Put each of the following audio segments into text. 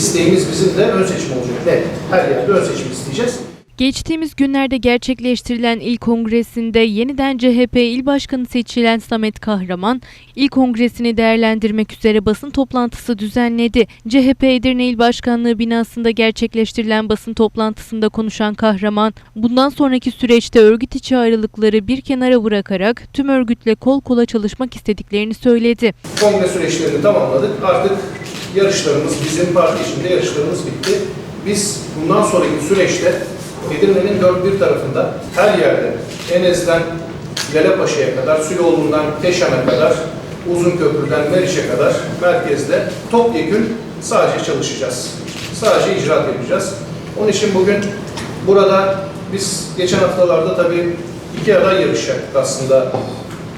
isteğimiz bizim de ön seçim olacak. Net. Her yerde ön seçim isteyeceğiz. Geçtiğimiz günlerde gerçekleştirilen il kongresinde yeniden CHP il başkanı seçilen Samet Kahraman, il kongresini değerlendirmek üzere basın toplantısı düzenledi. CHP Edirne İl Başkanlığı binasında gerçekleştirilen basın toplantısında konuşan Kahraman, bundan sonraki süreçte örgüt içi ayrılıkları bir kenara bırakarak tüm örgütle kol kola çalışmak istediklerini söyledi. Kongre süreçlerini tamamladık. Artık yarışlarımız, bizim parti içinde yarışlarımız bitti. Biz bundan sonraki süreçte Edirne'nin dört bir tarafında her yerde Enez'den Lalepaşa'ya kadar, Süloğlu'ndan Keşan'a kadar, Uzunköprü'den Meriç'e kadar merkezde topyekün sadece çalışacağız. Sadece icraat yapacağız. Onun için bugün burada biz geçen haftalarda tabii iki aday yarışacaktık aslında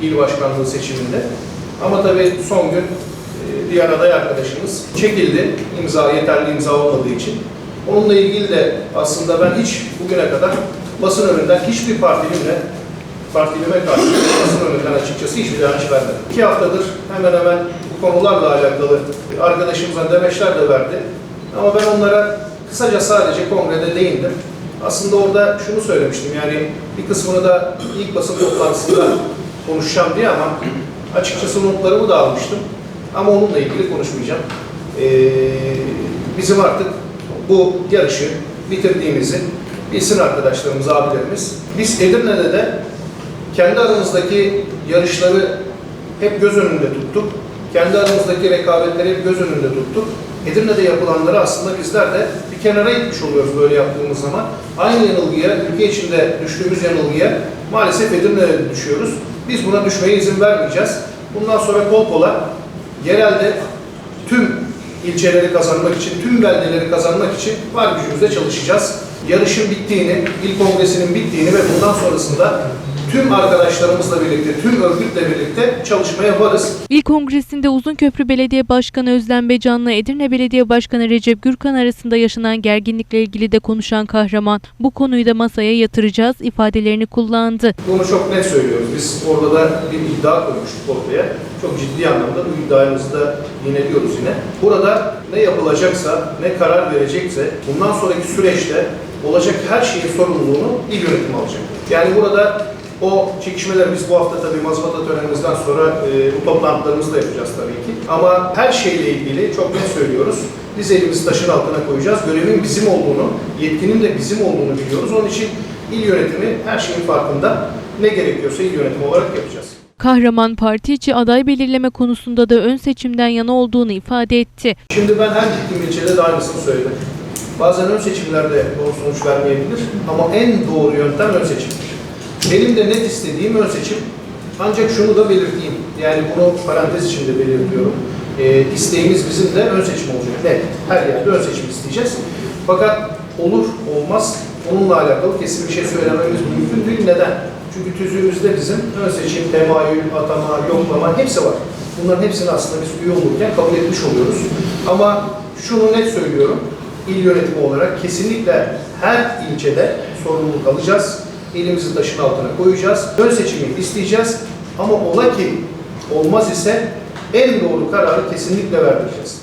il başkanlığı seçiminde. Ama tabii son gün diğer aday arkadaşımız çekildi imza yeterli imza olmadığı için. Onunla ilgili de aslında ben hiç bugüne kadar basın önünden hiçbir partimle partilime karşı basın önünden açıkçası hiçbir direnç vermedim. İki haftadır hemen hemen bu konularla alakalı arkadaşımıza demeçler de verdi. Ama ben onlara kısaca sadece kongrede değindim. Aslında orada şunu söylemiştim yani bir kısmını da ilk basın toplantısında konuşacağım diye ama açıkçası notlarımı da almıştım. Ama onunla ilgili konuşmayacağım. Ee, bizim artık bu yarışı bitirdiğimizi bilsin arkadaşlarımız, abilerimiz. Biz Edirne'de de kendi aramızdaki yarışları hep göz önünde tuttuk. Kendi aramızdaki rekabetleri hep göz önünde tuttuk. Edirne'de yapılanları aslında bizler de bir kenara itmiş oluyoruz böyle yaptığımız zaman. Aynı yanılgıya, ülke içinde düştüğümüz yanılgıya maalesef Edirne'de düşüyoruz. Biz buna düşmeye izin vermeyeceğiz. Bundan sonra kol kola yerelde tüm ilçeleri kazanmak için, tüm beldeleri kazanmak için var gücümüzle çalışacağız. Yarışın bittiğini, il kongresinin bittiğini ve bundan sonrasında tüm arkadaşlarımızla birlikte, tüm örgütle birlikte çalışmaya varız. İl kongresinde Uzunköprü Belediye Başkanı Özlem Becan'la Edirne Belediye Başkanı Recep Gürkan arasında yaşanan gerginlikle ilgili de konuşan Kahraman, bu konuyu da masaya yatıracağız ifadelerini kullandı. Bunu çok net söylüyoruz. Biz orada da bir iddia koymuştuk ortaya. Çok ciddi anlamda bu iddiamızı da yineliyoruz yine. Burada ne yapılacaksa, ne karar verecekse bundan sonraki süreçte olacak her şeyin sorumluluğunu il yönetimi alacak. Yani burada o çekişmeler biz bu hafta tabii mazbata törenimizden sonra e, bu toplantılarımızı da yapacağız tabii ki. Ama her şeyle ilgili çok net söylüyoruz. Biz elimizi taşın altına koyacağız. Görevin bizim olduğunu, yetkinin de bizim olduğunu biliyoruz. Onun için il yönetimi her şeyin farkında. Ne gerekiyorsa il yönetimi olarak yapacağız. Kahraman parti içi aday belirleme konusunda da ön seçimden yana olduğunu ifade etti. Şimdi ben her gittiğim ilçede de aynısını söyledim. Bazen ön seçimlerde doğru sonuç vermeyebilir ama en doğru yöntem ön seçimdir. Benim de net istediğim ön seçim. Ancak şunu da belirteyim. Yani bunu parantez içinde belirtiyorum. Ee, isteğimiz bizim de ön seçim olacak. Net. Her yerde ön seçim isteyeceğiz. Fakat olur olmaz onunla alakalı kesin bir şey söylememiz mümkün değil. Neden? Çünkü tüzüğümüzde bizim ön seçim, temayül, atama, yoklama hepsi var. Bunların hepsini aslında biz üye olurken kabul etmiş oluyoruz. Ama şunu net söylüyorum. İl yönetimi olarak kesinlikle her ilçede sorumluluk alacağız. Elimizi taşın altına koyacağız. Ön seçimi isteyeceğiz. Ama ola ki olmaz ise en doğru kararı kesinlikle verdireceğiz.